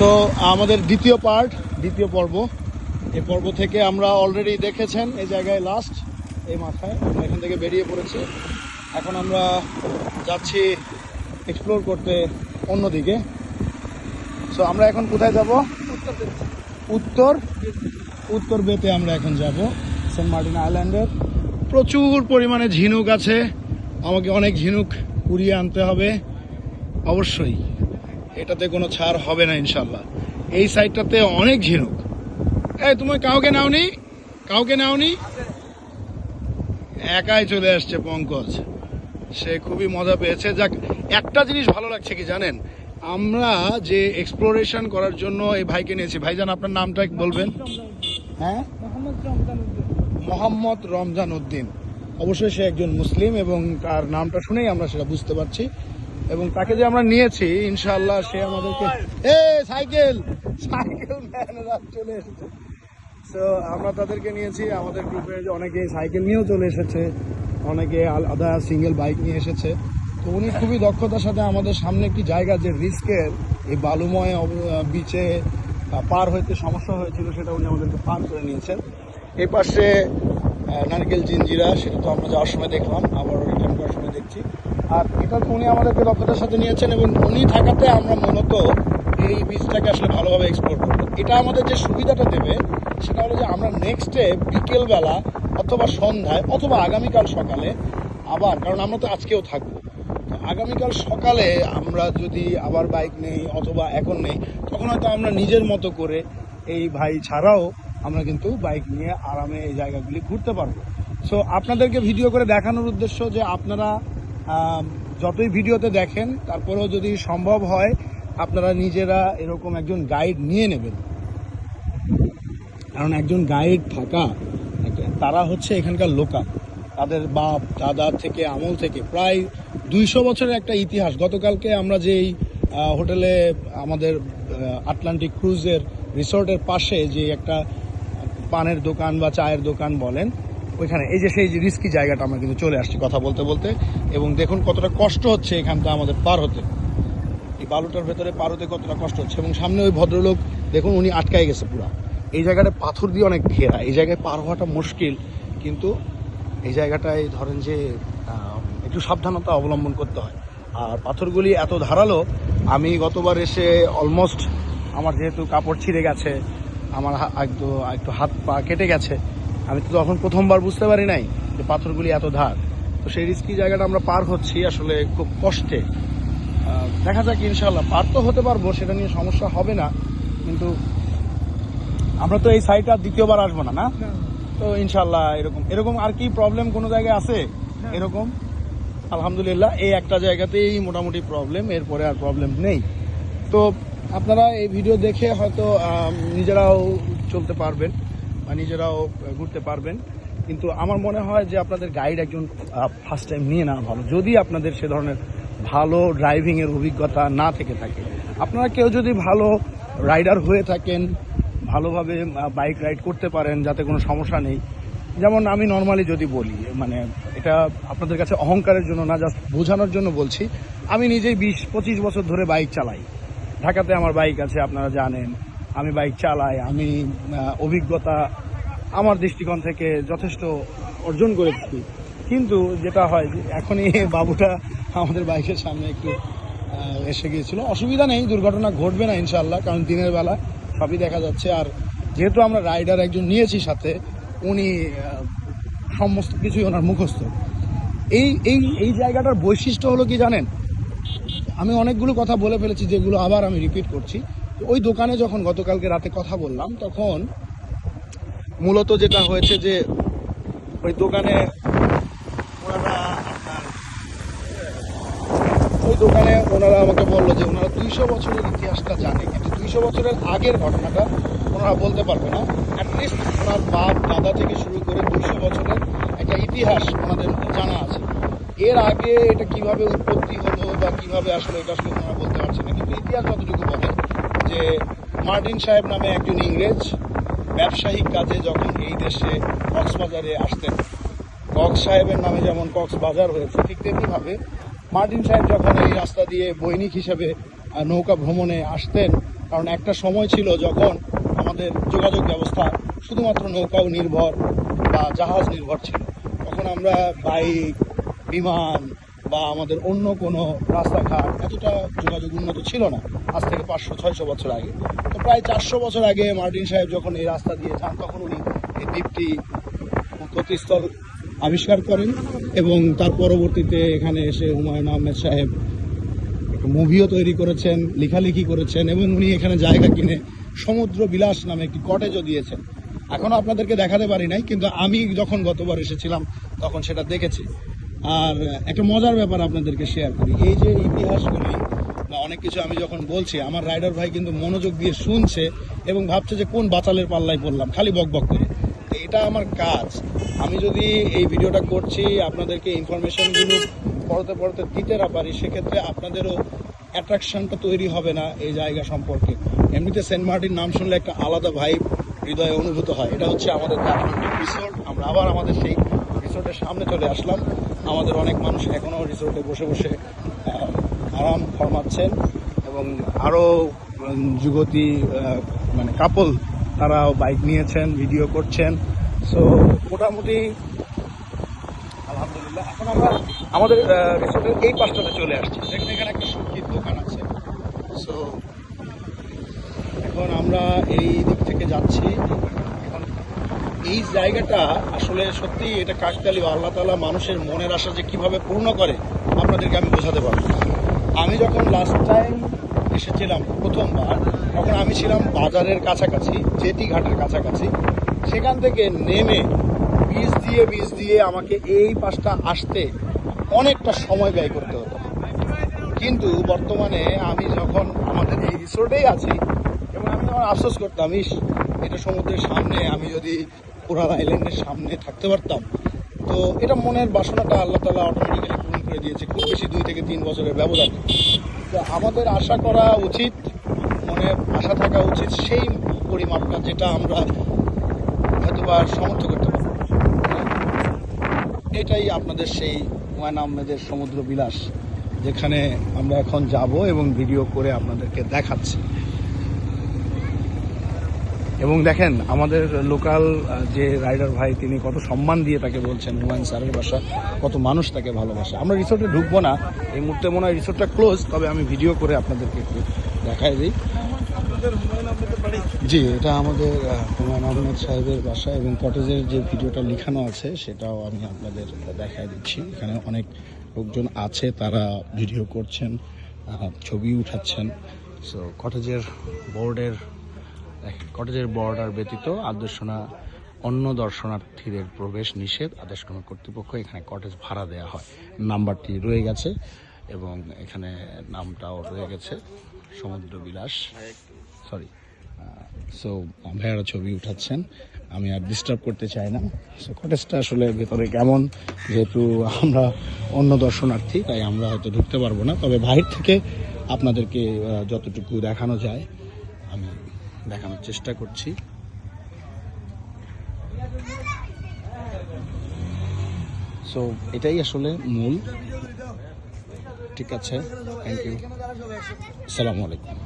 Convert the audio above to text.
So আমাদের দ্বিতীয় part দ্বিতীয় পর্ব। এই পর্ব থেকে আমরা অলরেডি দেখেছেন এই জায়গায় লাস্ট এই মাথায়। আমরা এখান থেকে বেরিয়ে পড়েছি। এখন আমরা যাচ্ছি এক্সপ্লোর করতে অন্যদিকে। সো আমরা এখন কোথায় যাব? উত্তর উত্তর বেতে আমরা এখন যাব। সেন্ট মার্টিন আইল্যান্ডের। প্রচুর পরিমাণে ঝিনুক আছে। আমাকে অনেক ঝিনুক কুড়িয়ে আনতে হবে। অবশ্যই। এটাতে কোনো ছাড় হবে না ইনশাল্লাহ এই সাইডটাতে অনেক ঝিনুক। এই তুমি কাউকে নাওনি? কাউকে নাওনি? একাই চলে আসছে পঙ্কজ। সে খুবই মজা পেয়েছে। যাক একটা জিনিস ভালো লাগছে কি জানেন? আমরা যে এক্সপ্লোরেশন করার জন্য এই ভাইকে নিয়েছি। ভাইজান আপনার নামটা বলবেন? হ্যাঁ? মোহাম্মদ রমজান উদ্দিন। অবশ্যই সে একজন মুসলিম এবং তার নামটা শুনেই আমরা সেটা বুঝতে পারছি। এবং তাকে যে আমরা নিয়েছি ইনশাল্লাহ সে আমাদেরকে এ, সাইকেল! সাইকেল চলে এসেছে। তো আমরা তাদেরকে নিয়েছি, আমাদের গ্রুপে অনেকে সাইকেল নিয়েও চলে এসেছে, অনেকে আলাদা সিঙ্গেল বাইক নিয়ে এসেছে। তো উনি খুবই দক্ষতার সাথে আমাদের সামনে একটি জায়গা, যে রিস্কের এই বালুময় বিচে পার হইতে সমস্যা হয়েছিল, সেটা উনি আমাদেরকে পার করে নিয়েছেন। এই পাশে নারকেল জিঞ্জিরা, সেটা তো আমরা যাওয়ার সময় দেখলাম আবার সময় দেখছি। আর এটা উনি আমাদেরকে দক্ষতার সাথে নিয়েছেন এবং উনি থাকাতে আমরা মূলত এই বীজটাকে আসলে ভালোভাবে এক্সপ্লোর করব। এটা আমাদের যে সুবিধাটা দেবে, সেটা হলো যে আমরা নেক্সট ডে বিকেলবেলা অথবা সন্ধ্যায় অথবা আগামীকাল সকালে আবার, কারণ আমরা তো আজকেও থাকব। আগামীকাল সকালে আমরা যদি আবার বাইক নেই অথবা এখন নেই, তখন হয়তো আমরা নিজের মতো করে এই ভাই ছাড়াও আমরা কিন্তু বাইক নিয়ে আরামে এই জায়গাগুলি ঘুরতে পারব। সো আপনাদেরকে ভিডিও করে দেখানোর উদ্দেশ্য যে আপনারা যতই ভিডিওতে দেখেন, তারপরেও যদি সম্ভব হয়, আপনারা নিজেরা এরকম একজন গাইড নিয়ে নেবেন। কারণ একজন গাইড থাকা, তারা হচ্ছে এখানকার লোকাল। তাদের বাপ, দাদা থেকে, আমল থেকে প্রায় দুইশো বছরের একটা ইতিহাস। গতকালকে আমরা যেই হোটেলে আমাদের আটলান্টিক ক্রুজের রিসোর্টের পাশে যে একটা পানের দোকান বা চায়ের দোকান বলেন ওইখানে। এই যে সেই যে রিস্কি জায়গাটা আমরা কিন্তু চলে আসছি কথা বলতে বলতে। এবং দেখুন কতটা কষ্ট হচ্ছে এখানটা আমাদের পার হতে। এই বালুটার ভেতরে পার হতে কতটা কষ্ট হচ্ছে। এবং সামনে ওই ভদ্রলোক, দেখুন উনি আটকায় গেছে পুরো। এই জায়গাটা পাথর দিয়ে অনেক ঘেরা। এই জায়গায় পার হওয়াটা মুশকিল। কিন্তু এই জায়গাটায় ধরেন যে একটু সাবধানতা অবলম্বন করতে হয়। আর পাথরগুলি এত ধারালো, আমি গতবার এসে অলমোস্ট আমার যেহেতু কাপড় ছিঁড়ে গেছে, আমার একটু একটু হাত পা কেটে গেছে আমি তো তখন প্রথমবার বুঝতে পারি নাই যে পাথরগুলি এত ধার। তো সেই রিস্কি জায়গাটা আমরা পার হচ্ছি আসলে খুব কষ্টে। দেখা যাক ইনশাল্লাহ পার তো হতে পারব সেটা নিয়ে সমস্যা হবে না। কিন্তু আমরা তো এই সাইডটা দ্বিতীয়বার আসব না না? তো ইনশাল্লাহ এরকম এরকম আর কি প্রবলেম কোনো জায়গায় আছে? এরকম? আলহামদুলিল্লাহ এই একটা জায়গাতেই মোটামুটি প্রবলেম এরপরে আর প্রবলেম নেই। তো আপনারা এই ভিডিও দেখে হয়তো নিজেরাও চলতে পারবেন। নিজেরাও ঘুরতে পারবেন। কিন্তু আমার মনে হয় যে আপনাদের গাইড একজন ফার্স্ট টাইম নিয়ে নেওয়া ভালো। যদি আপনাদের সে ধরনের ভালো ড্রাইভিংয়ের অভিজ্ঞতা না থেকে থাকে। আপনারা কেউ যদি ভালো রাইডার হয়ে থাকেন, ভালোভাবে বাইক রাইড করতে পারেন, যাতে কোনো সমস্যা নেই। যেমন আমি নর্মালি যদি বলি মানে এটা আপনাদের কাছে অহংকারের জন্য না জাস্ট বোঝানোর জন্য বলছি। আমি নিজেই বিশ, পঁচিশ বছর ধরে বাইক চালাই। ঢাকাতে আমার বাইক আছে, আপনারা জানেন। আমি বাইক চালাই, আমি অভিজ্ঞতা আমার দৃষ্টিকোণ থেকে যথেষ্ট অর্জন করেছি। কিন্তু যেটা হয় এখনই বাবুটা আমাদের বাইকের সামনে একটু এসে গিয়েছিল। অসুবিধা নেই, দুর্ঘটনা ঘটবে না ইনশাল্লাহ কারণ দিনের বেলা সবই দেখা যাচ্ছে। আর যেহেতু আমরা রাইডার একজন নিয়েছি সাথে, উনি সমস্ত কিছুই ওনার মুখস্থ। এই এই এই জায়গাটার বৈশিষ্ট্য হলো কি জানেন? আমি অনেকগুলো কথা বলে ফেলেছি, যেগুলো আবার আমি রিপিট করছি। ওই দোকানে যখন গতকালকে রাতে কথা বললাম, তখন মূলত যেটা হয়েছে যে ওই দোকানে ওনারা ওই দোকানে ওনারা আমাকে বলল যে ওনারা দুইশো বছরের ইতিহাসটা জানে, কিন্তু দুইশো বছরের আগের ঘটনাটা ওনারা বলতে পারবে না। অ্যাটলিস্ট ওনার বাপ, দাদা থেকে শুরু করে দুইশো বছরের একটা ইতিহাস ওনাদের জানা আছে। এর আগে এটা কীভাবে উৎপত্তি হলো বা কীভাবে আসলে এটা আসলে ওনারা বলতে পারছে না, কিন্তু ইতিহাস যতটুকু বলে যে মার্টিন সাহেব নামে একজন ইংরেজ ব্যবসায়িক কাজে যখন এই দেশে কক্সবাজারে আসতেন, কক্স সাহেবের নামে যেমন কক্সবাজার হয়েছে, ঠিক তেমনিভাবে মার্টিন সাহেব যখন এই রাস্তা দিয়ে বৈনিক হিসেবে নৌকা ভ্রমণে আসতেন, কারণ একটা সময় ছিল যখন আমাদের যোগাযোগ ব্যবস্থা শুধুমাত্র নৌকাও নির্ভর বা জাহাজ নির্ভর ছিল। তখন আমরা বাইক, বিমান বা আমাদের অন্য কোনো রাস্তাঘাট এতটা যোগাযোগ উন্নত ছিল না। আজ থেকে পাঁচশো, ছয়শো বছর আগে। তো প্রায় চারশো বছর আগে মার্টিন সাহেব যখন এই রাস্তা দিয়ে যান, তখন উনি এই দ্বীপটি উৎপত্তিস্থল আবিষ্কার করেন এবং তার পরবর্তীতে এখানে এসে হুমায়ুন আহমেদ সাহেব মুভিও তৈরি করেছেন, লেখালেখি করেছেন এবং উনি এখানে জায়গা কিনে সমুদ্র বিলাস নামে একটি কটেজও দিয়েছেন। এখনও আপনাদেরকে দেখাতে পারি নাই, কিন্তু আমি যখন গতবার এসেছিলাম, তখন সেটা দেখেছি। আর একটা মজার ব্যাপার আপনাদেরকে শেয়ার করি। এই যে ইতিহাসগুলি বা অনেক কিছু আমি যখন বলছি, আমার রাইডার ভাই কিন্তু মনোযোগ দিয়ে শুনছে এবং ভাবছে যে কোন বাচালের পাল্লায় পড়লাম, খালি বক বক করে। এটা আমার কাজ। আমি যদি এই ভিডিওটা করছি, আপনাদেরকে ইনফরমেশনগুলো পড়তে পড়তে দিতে না পারি, সেক্ষেত্রে আপনাদেরও অ্যাট্রাকশনটা তৈরি হবে না এই জায়গা সম্পর্কে। এমনিতে সেন্ট মার্টিন নাম শুনলে একটা আলাদা ভাইব হৃদয়ে অনুভূত হয়। এটা হচ্ছে আমাদের রিসোর্ট আমরা আবার আমাদের সেই রিসোর্টের সামনে চলে আসলাম। আমাদের অনেক মানুষ এখনও রিসোর্টে বসে বসে আরাম ফরমাচ্ছেন এবং আরও যুবতী মানে কাপল তারাও বাইক নিয়েছেন ভিডিও করছেন। সো মোটামুটি, আলহামদুলিল্লাহ। এখন আমরা আমাদের রিসোর্টের এই পাশটাতে চলে আসছি। দেখুন, এখানে একটা সবজির দোকান আছে। সো এখন আমরা এই দিক থেকে যাচ্ছি। এই জায়গাটা আসলে সত্যি এটা কাকতালি আল্লাহ তালা মানুষের মনের আশা যে কীভাবে পূর্ণ করে, আপনাদেরকে আমি বোঝাতে পারব। আমি যখন লাস্ট টাইম এসেছিলাম প্রথমবার, তখন আমি ছিলাম বাজারের কাছাকাছি, জেটি ঘাটের কাছাকাছি। সেখান থেকে নেমে বীজ দিয়ে বীজ দিয়ে আমাকে এই পাশটা আসতে অনেকটা সময় ব্যয় করতে হতো। কিন্তু বর্তমানে আমি যখন আমাদের এই রিসোর্টেই আছি, এবং আমি আমার আফসোস করতাম, ইস, এটা সমুদ্রের সামনে, আমি যদি কোরাল আইল্যান্ডের সামনে থাকতে পারতাম। তো এটা মনের বাসনাটা আল্লাহ তালা অটোমেটিক্যালি পূরণ করে দিয়েছে। খুব বেশি দুই থেকে তিন বছরের ব্যবধান। তো আমাদের আশা করা উচিত মনে আশা থাকা উচিত, সেই পরিমাপটা যেটা আমরা হয়তো বা সমর্থ করতে পারব এটাই আপনাদের সেই হুমায়ুন আহমেদের সমুদ্র বিলাস যেখানে আমরা এখন যাব এবং ভিডিও করে আপনাদেরকে দেখাচ্ছি। এবং দেখেন, আমাদের লোকাল যে রাইডার ভাই, তিনি কত সম্মান দিয়ে তাকে বলছেন, হুমায়ুন স্যারের বাসা, কত মানুষ তাকে ভালোবাসে। আমরা রিসোর্টে ঢুকবো না, এই মুহূর্তে মনে হয় রিসোর্টটা ক্লোজ, তবে আমি ভিডিও করে আপনাদেরকে একটু দেখাই দিই। জি, এটা আমাদের হুমায়ুন আহমেদ সাহেবের বাসা এবং কটেজের যে ভিডিওটা লেখানো আছে, সেটাও আমি আপনাদের দেখাই দিচ্ছি। এখানে অনেক লোকজন আছে, তারা ভিডিও করছেন ছবি উঠাচ্ছেন। সো কটেজের বোর্ডের দেখেন, কটেজের বর্ডার ব্যতীত আদর্শনা অন্য দর্শনার্থীদের প্রবেশ নিষেধ। আদেশক্রমে কর্তৃপক্ষ এখানে কটেজ ভাড়া দেওয়া হয়। নাম্বারটি রয়ে গেছে এবং এখানে নামটাও রয়ে গেছে। সমুদ্র বিলাস সরি সো ভাইয়ারা ছবি উঠাচ্ছেন। আমি আর ডিস্টার্ব করতে চাই না। সো কটেজটা আসলে ভেতরে কেমন? যেহেতু আমরা অন্য দর্শনার্থী, তাই আমরা হয়তো ঢুকতে পারব না। তবে বাহির থেকে আপনাদেরকে যতটুকু দেখানো যায়, আমি দেখানোর চেষ্টা করছি। সো এটাই আসলে মূল। ঠিক আছে থ্যাংক ইউ আসসালামু আলাইকুম।